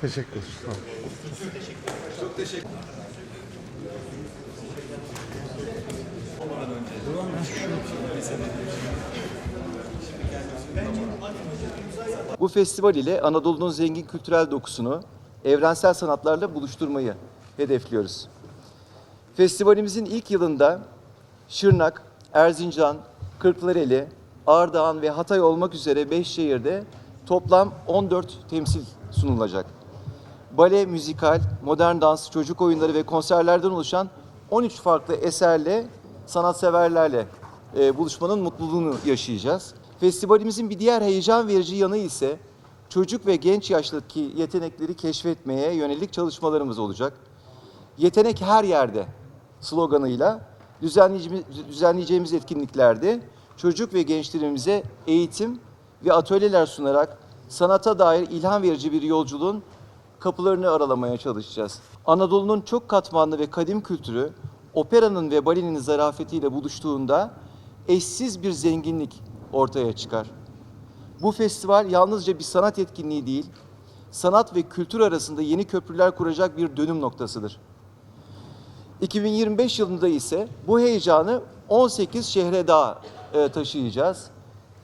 Teşekkür ederim. Sağ olun. Bu festival ile Anadolu'nun zengin kültürel dokusunu evrensel sanatlarla buluşturmayı hedefliyoruz. Festivalimizin ilk yılında Şırnak, Erzincan, Kırklareli, Ardahan ve Hatay olmak üzere 5 şehirde toplam 14 temsil sunulacak. Bale, müzikal, modern dans, çocuk oyunları ve konserlerden oluşan 13 farklı eserle sanatseverlerle e, buluşmanın mutluluğunu yaşayacağız. Festivalimizin bir diğer heyecan verici yanı ise çocuk ve genç yaştaki yetenekleri keşfetmeye yönelik çalışmalarımız olacak. Yetenek her yerde sloganıyla düzenleyeceğimiz, düzenleyeceğimiz etkinliklerde çocuk ve gençlerimize eğitim ve atölyeler sunarak sanata dair ilham verici bir yolculuğun kapılarını aralamaya çalışacağız. Anadolu'nun çok katmanlı ve kadim kültürü operanın ve balenin zarafetiyle buluştuğunda eşsiz bir zenginlik ortaya çıkar. Bu festival yalnızca bir sanat etkinliği değil, sanat ve kültür arasında yeni köprüler kuracak bir dönüm noktasıdır. 2025 yılında ise bu heyecanı 18 şehre daha e, taşıyacağız.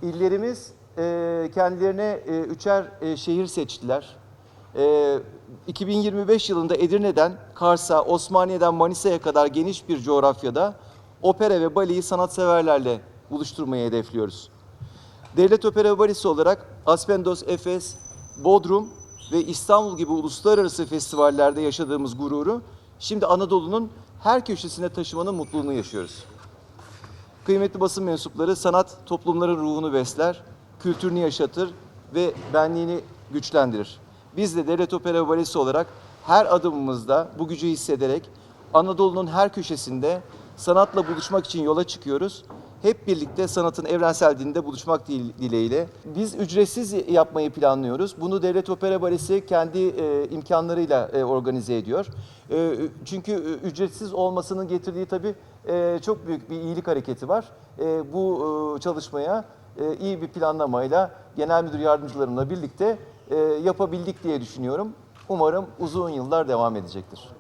İllerimiz e, kendilerine e, üçer e, şehir seçtiler. E, 2025 yılında Edirne'den Kars'a, Osmaniye'den Manisa'ya kadar geniş bir coğrafyada opera ve baleyi sanatseverlerle buluşturmayı hedefliyoruz. Devlet Opera Balesi olarak Aspendos, Efes, Bodrum ve İstanbul gibi uluslararası festivallerde yaşadığımız gururu şimdi Anadolu'nun her köşesine taşımanın mutluluğunu yaşıyoruz. Kıymetli basın mensupları sanat toplumların ruhunu besler, kültürünü yaşatır ve benliğini güçlendirir. Biz de Devlet Opera Balesi olarak her adımımızda bu gücü hissederek Anadolu'nun her köşesinde sanatla buluşmak için yola çıkıyoruz. Hep birlikte sanatın evrensel dilinde buluşmak dil- dileğiyle. Biz ücretsiz yapmayı planlıyoruz. Bunu Devlet Opera Balesi kendi e, imkanlarıyla e, organize ediyor. E, çünkü ücretsiz olmasının getirdiği tabii e, çok büyük bir iyilik hareketi var. E, bu e, çalışmaya e, iyi bir planlamayla genel müdür yardımcılarımla birlikte e, yapabildik diye düşünüyorum. Umarım uzun yıllar devam edecektir.